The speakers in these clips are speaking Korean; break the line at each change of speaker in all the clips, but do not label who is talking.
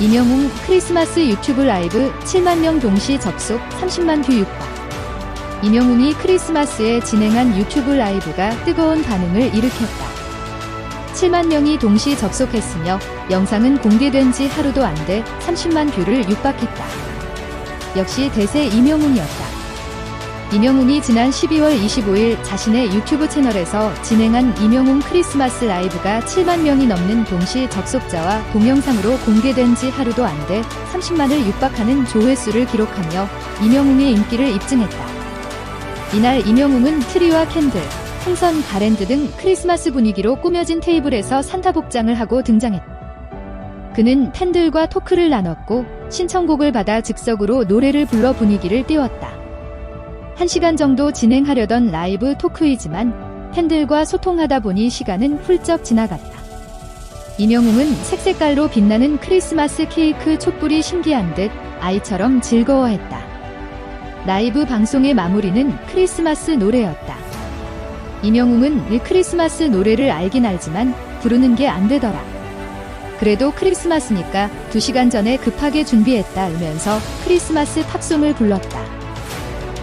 이명웅 크리스마스 유튜브 라이브 7만 명 동시 접속 30만 뷰 육박. 이명웅이 크리스마스에 진행한 유튜브 라이브가 뜨거운 반응을 일으켰다. 7만 명이 동시 접속했으며 영상은 공개된 지 하루도 안 돼 30만 뷰를 육박했다. 역시 대세 이명웅이었다. 이명웅이 지난 12월 25일 자신의 유튜브 채널에서 진행한 이명웅 크리스마스 라이브가 7만 명이 넘는 동시 접속자와 동영상으로 공개된 지 하루도 안 돼 30만을 육박하는 조회수를 기록하며 이명웅의 인기를 입증했다. 이날 이명웅은 트리와 캔들, 풍선, 가랜드 등 크리스마스 분위기로 꾸며진 테이블에서 산타 복장을 하고 등장했다. 그는 팬들과 토크를 나눴고 신청곡을 받아 즉석으로 노래를 불러 분위기를 띄웠다. 1시간 정도 진행하려던 라이브 토크이지만 팬들과 소통하다 보니 시간은 훌쩍 지나갔다. 이명웅은 색색깔로 빛나는 크리스마스 케이크 촛불이 신기한 듯 아이처럼 즐거워했다. 라이브 방송의 마무리는 크리스마스 노래였다. 이명웅은 이 크리스마스 노래를 알긴 알지만 부르는 게 안 되더라. 그래도 크리스마스니까 2시간 전에 급하게 준비했다 으면서 크리스마스 팝송을 불렀다.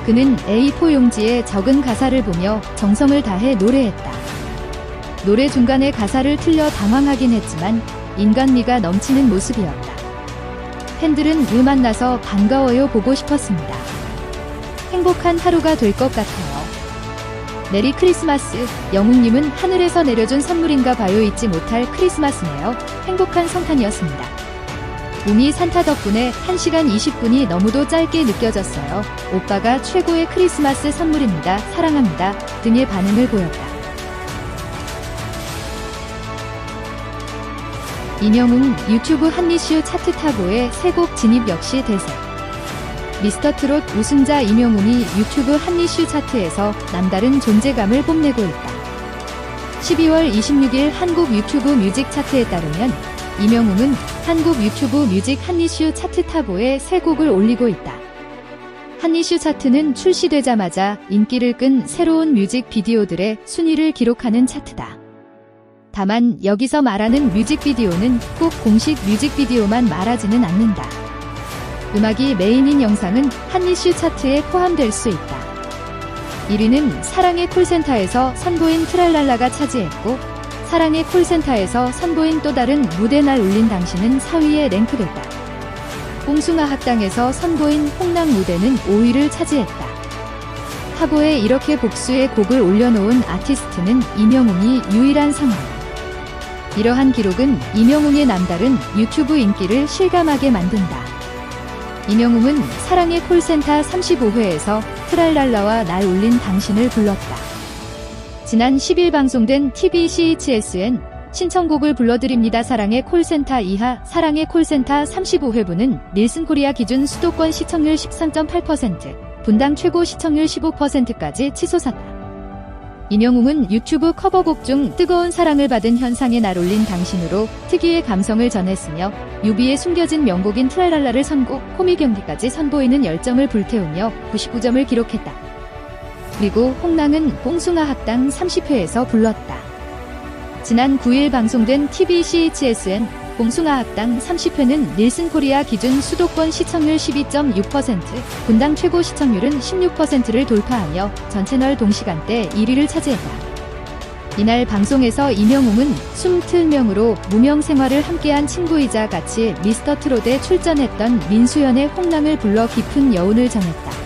그는 A4 용지에 적은 가사를 보며 정성을 다해 노래했다. 노래 중간에 가사를 틀려 당황하긴 했지만 인간미가 넘치는 모습이었다. 팬들은 을 만나서 반가워요 보고 싶었습니다. 행복한 하루가 될 것 같아요. 메리 크리스마스. 영웅님은 하늘에서 내려준 선물인가 봐요 잊지 못할 크리스마스네요. 행복한 성탄이었습니다. 웅이 산타 덕분에 1시간 20분이 너무도 짧게 느껴졌어요. 오빠가 최고의 크리스마스 선물입니다. 사랑합니다. 등의 반응을 보였다. 이명웅 유튜브 한니슈 차트 타고의 새곡 진입 역시 대세. 미스터 트롯 우승자 이명웅이 유튜브 한니슈 차트에서 남다른 존재감을 뽐내고 있다. 12월 26일 한국 유튜브 뮤직 차트에 따르면 이명웅은 한국 유튜브 뮤직 한니슈 차트 타보에 새 곡을 올리고 있다. 한니슈 차트는 출시되자마자 인기를 끈 새로운 뮤직 비디오들의 순위를 기록하는 차트다. 다만 여기서 말하는 뮤직비디오는 꼭 공식 뮤직비디오만 말하지는 않는다. 음악이 메인인 영상은 한니슈 차트에 포함될 수 있다. 1위는 사랑의 콜센터에서 선보인 트랄랄라가 차지했고 사랑의 콜센터에서 선보인 또 다른 무대 날 울린 당신은 4위에 랭크됐다. 꽁숭아 학당에서 선보인 홍랑 무대는 5위를 차지했다. 타보에 이렇게 복수의 곡을 올려놓은 아티스트는 이명웅이 유일한 상황. 이러한 기록은 이명웅의 남다른 유튜브 인기를 실감하게 만든다. 이명웅은 사랑의 콜센터 35회에서 트랄랄라와 날 울린 당신을 불렀다. 지난 10일 방송된 TV CHSN 신청곡을 불러드립니다. 사랑의 콜센터 이하 사랑의 콜센터 35회분은 닐슨 코리아 기준 수도권 시청률 13.8%, 분당 최고 시청률 15%까지 치솟았다. 이명웅은 유튜브 커버곡 중 뜨거운 사랑을 받은 현상에 날 올린 당신으로 특유의 감성을 전했으며 유비의 숨겨진 명곡인 트랄랄라를 선곡, 코미 경기까지 선보이는 열정을 불태우며 99점을 기록했다. 그리고 홍랑은 뽕숭아 학당 30회에서 불렀다. 지난 9일 방송된 TV CHSN 봉숭아 학당 30회는 닐슨 코리아 기준 수도권 시청률 12.6%, 분당 최고 시청률은 16%를 돌파하며 전 채널 동시간대 1위를 차지했다. 이날 방송에서 이명웅은 숨틀명으로 무명 생활을 함께한 친구이자 같이 미스터 트롯에 출전했던 민수연의 홍랑을 불러 깊은 여운을 전했다.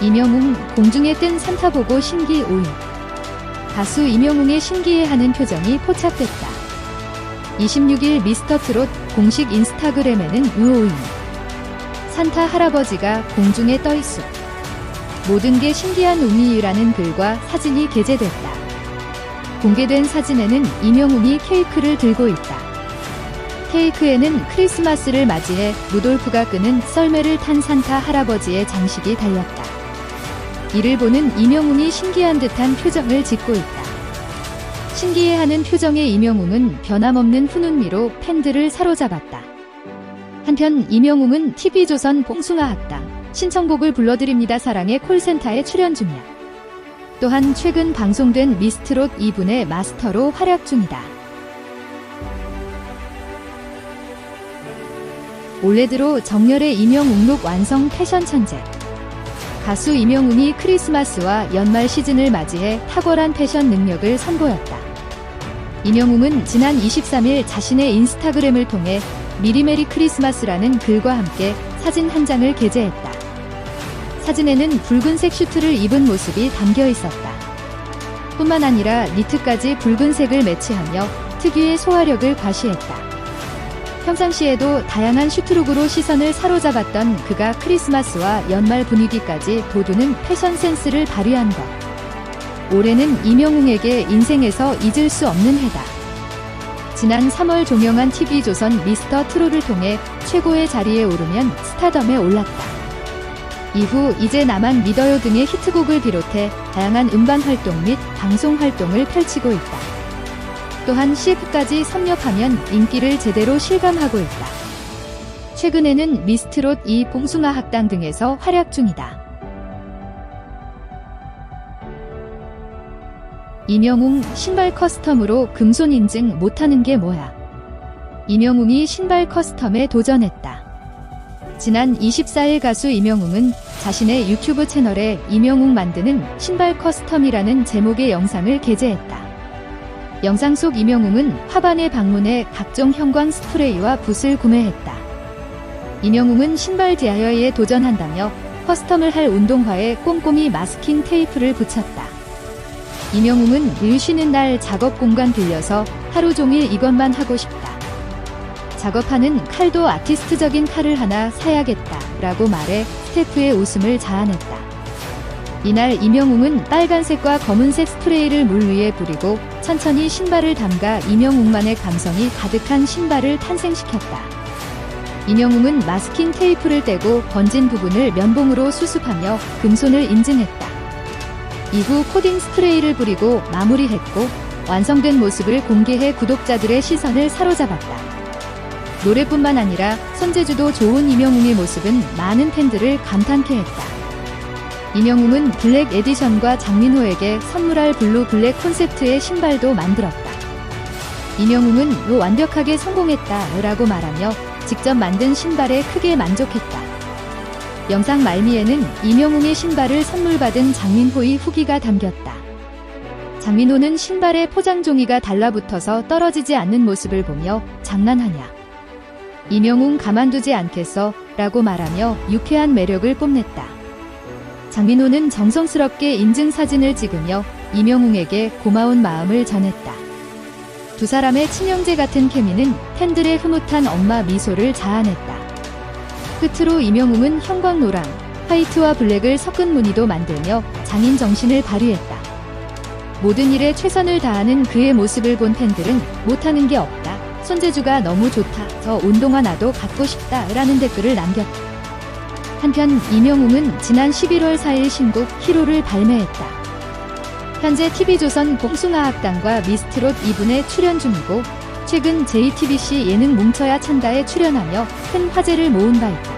이명웅 공중에 뜬 산타 보고 신기 오인 가수 이명웅의 신기해하는 표정이 포착됐다. 26일 미스터 트롯 공식 인스타그램에는 우오인 산타 할아버지가 공중에 떠 있어 모든 게 신기한 웅이라는 글과 사진이 게재됐다. 공개된 사진에는 이명웅이 케이크를 들고 있다. 케이크에는 크리스마스를 맞이해 루돌프가 끄는 썰매를 탄 산타 할아버지의 장식이 달렸다. 이를 보는 이명웅이 신기한 듯한 표정을 짓고 있다. 신기해하는 표정의 이명웅은 변함없는 훈훈미로 팬들을 사로잡았다. 한편 이명웅은 TV조선 봉숭아 학당 신청곡을 불러드립니다 사랑의 콜센터에 출연 중이야. 또한 최근 방송된 미스트롯 2분의 마스터로 활약 중이다. 올해 들어 정렬의 이명웅록 완성 패션 천재 가수 임영웅이 크리스마스와 연말 시즌을 맞이해 탁월한 패션 능력을 선보였다. 임영웅은 지난 23일 자신의 인스타그램을 통해 미리 메리 크리스마스라는 글과 함께 사진 한 장을 게재했다. 사진에는 붉은색 슈트를 입은 모습이 담겨 있었다. 뿐만 아니라 니트까지 붉은색을 매치하며 특유의 소화력을 과시했다. 평상시에도 다양한 슈트룩으로 시선을 사로잡았던 그가 크리스마스와 연말 분위기까지 돋우는 패션 센스를 발휘한 것. 올해는 임영웅에게 인생에서 잊을 수 없는 해다. 지난 3월 종영한 TV조선 미스터 트롯을 통해 최고의 자리에 오르면 스타덤에 올랐다. 이후 이제 나만 믿어요 등의 히트곡을 비롯해 다양한 음반 활동 및 방송 활동을 펼치고 있다. 또한 CF까지 섭렵하면 인기를 제대로 실감하고 있다. 최근에는 미스트롯 이 봉숭아 학당 등에서 활약 중이다. 임영웅 신발 커스텀으로 금손 인증 못하는 게 뭐야? 임영웅이 신발 커스텀에 도전했다. 지난 24일 가수 임영웅은 자신의 유튜브 채널에 임영웅 만드는 신발 커스텀이라는 제목의 영상을 게재했다. 영상 속 임영웅은 화반에 방문해 각종 형광 스프레이와 붓을 구매했다. 임영웅은 신발 디아이어에 도전한다며 커스텀을 할 운동화에 꼼꼼히 마스킹 테이프를 붙였다. 임영웅은 일 쉬는 날 작업 공간 빌려서 하루 종일 이것만 하고 싶다. 작업하는 칼도 아티스트적인 칼을 하나 사야겠다. 라고 말해 스태프의 웃음을 자아냈다. 이날 임영웅은 빨간색과 검은색 스프레이를 물 위에 뿌리고 천천히 신발을 담가 임영웅만의 감성이 가득한 신발을 탄생시켰다. 임영웅은 마스킹 테이프를 떼고 번진 부분을 면봉으로 수습하며 금손을 인증했다. 이후 코딩 스프레이를 뿌리고 마무리했고 완성된 모습을 공개해 구독자들의 시선을 사로잡았다. 노래뿐만 아니라 손재주도 좋은 임영웅의 모습은 많은 팬들을 감탄케 했다. 임영웅은 블랙 에디션과 장민호에게 선물할 블루 블랙 콘셉트의 신발도 만들었다. 임영웅은 로 완벽하게 성공했다 라고 말하며 직접 만든 신발에 크게 만족했다. 영상 말미에는 임영웅의 신발을 선물 받은 장민호의 후기가 담겼다. 장민호는 신발에 포장 종이가 달라붙어서 떨어지지 않는 모습을 보며 장난하냐. 임영웅 가만두지 않겠어 라고 말하며 유쾌한 매력을 뽐냈다. 장민호는 정성스럽게 인증 사진을 찍으며 임영웅에게 고마운 마음을 전했다. 두 사람의 친형제 같은 케미는 팬들의 흐뭇한 엄마 미소를 자아냈다. 끝으로 임영웅은 형광노랑, 화이트와 블랙을 섞은 무늬도 만들며 장인 정신을 발휘했다. 모든 일에 최선을 다하는 그의 모습을 본 팬들은 못하는 게 없다. 손재주가 너무 좋다. 저 운동화 나도 갖고 싶다. 라는 댓글을 남겼다. 한편 임영웅은 지난 11월 4일 신곡 히로를 발매했다. 현재 TV조선 봉숭아 학당과 미스트롯 2분에 출연 중이고 최근 JTBC 예능 뭉쳐야 찬다에 출연하며 큰 화제를 모은 바 있다.